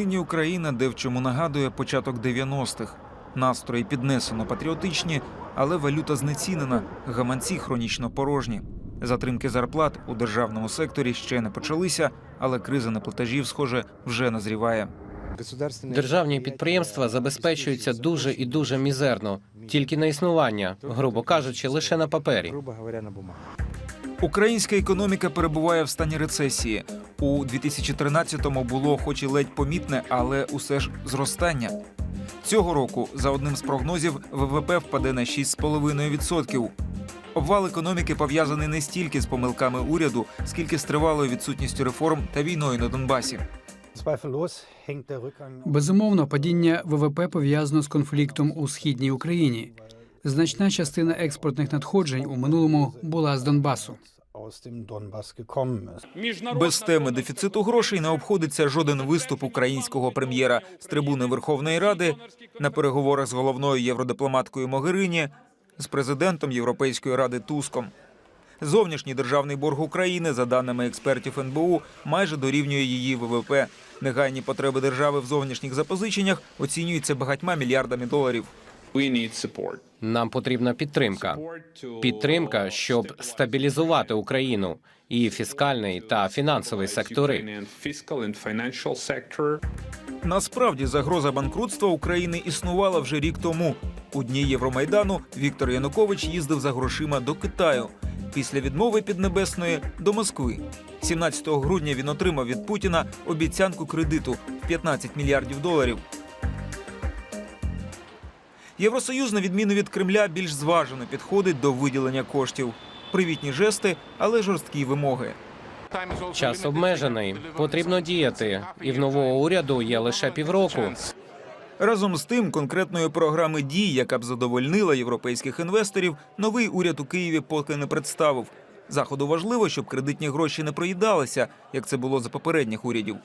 Нині Україна, де в чому нагадує початок 90-х. Настрої піднесено патріотичні, але валюта знецінена, гаманці хронічно порожні. Затримки зарплат у державному секторі ще не почалися, але криза неплатежів, схоже, вже назріває. Державні підприємства забезпечуються дуже і дуже мізерно, тільки на існування, грубо кажучи, лише на папері. Українська економіка перебуває в стані рецесії. У 2013-му було, хоч і ледь помітне, але усе ж зростання. Цього року, за одним з прогнозів, ВВП впаде на 6,5%. Обвал економіки пов'язаний не стільки з помилками уряду, скільки з тривалою відсутністю реформ та війною на Донбасі. Безумовно, падіння ВВП пов'язано з конфліктом у східній Україні. Значна частина експортних надходжень у минулому була з Донбасу. Aus dem Donbass gekommen ist. Без теми дефіциту грошей не обходиться жоден виступ українського прем'єра з трибуни Верховної Ради на переговорах з головною євродипломаткою Могерині, з президентом Європейської ради Туском. Зовнішній державний борг України, за даними експертів НБУ, майже дорівнює її ВВП. Негайні потреби держави в зовнішніх запозиченнях оцінюються багатьма мільярдами доларів. We. Нам потрібна підтримка. Підтримка, щоб стабілізувати Україну і фіскальний та фінансовий сектори. Насправді загроза банкрутства України існувала вже рік тому. У дні Євромайдану Віктор Янукович їздив за грошима до Китаю. Після відмови Піднебесної до Москви. 17 грудня він отримав від Путіна обіцянку кредиту в 15 мільярдів доларів. Євросоюз, на відміну від Кремля, більш зважено підходить до виділення коштів. Привітні жести, але жорсткі вимоги. Час обмежений, потрібно діяти, і в нового уряду є лише півроку. Разом з тим, конкретної програми дій, яка б задовольнила європейських інвесторів, новий уряд у Києві поки не представив. Заходу важливо, щоб кредитні гроші не проїдалися, як це було за попередніх урядів.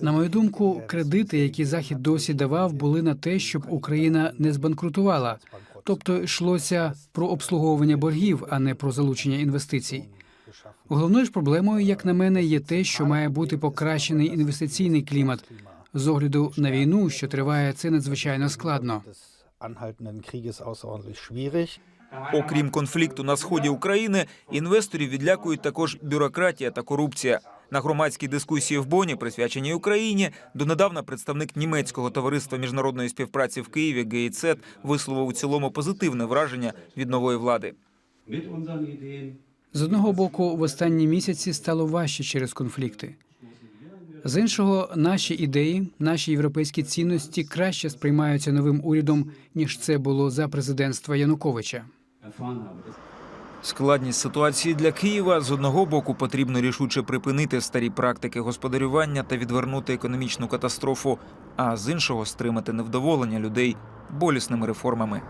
На мою думку, кредити, які захід досі давав, були на те, щоб Україна не збанкрутувала. Тобто йшлося про обслуговування боргів, а не про залучення інвестицій. Головною ж проблемою, як на мене, є те, що має бути покращений інвестиційний клімат. З огляду на війну, що триває, це надзвичайно складно. Окрім конфлікту на сході України, інвесторів відлякують також бюрократія та корупція. На громадській дискусії в Боні, присвяченій Україні, донедавна представник німецького товариства міжнародної співпраці в Києві ГЕЙЦЕТ висловив у цілому позитивне враження від нової влади. З одного боку, в останні місяці стало важче через конфлікти. З іншого, наші ідеї, наші європейські цінності краще сприймаються новим урядом, ніж це було за президентства Януковича. Складність ситуації для Києва з одного боку потрібно рішуче припинити старі практики господарювання та відвернути економічну катастрофу, а з іншого стримати невдоволення людей болісними реформами.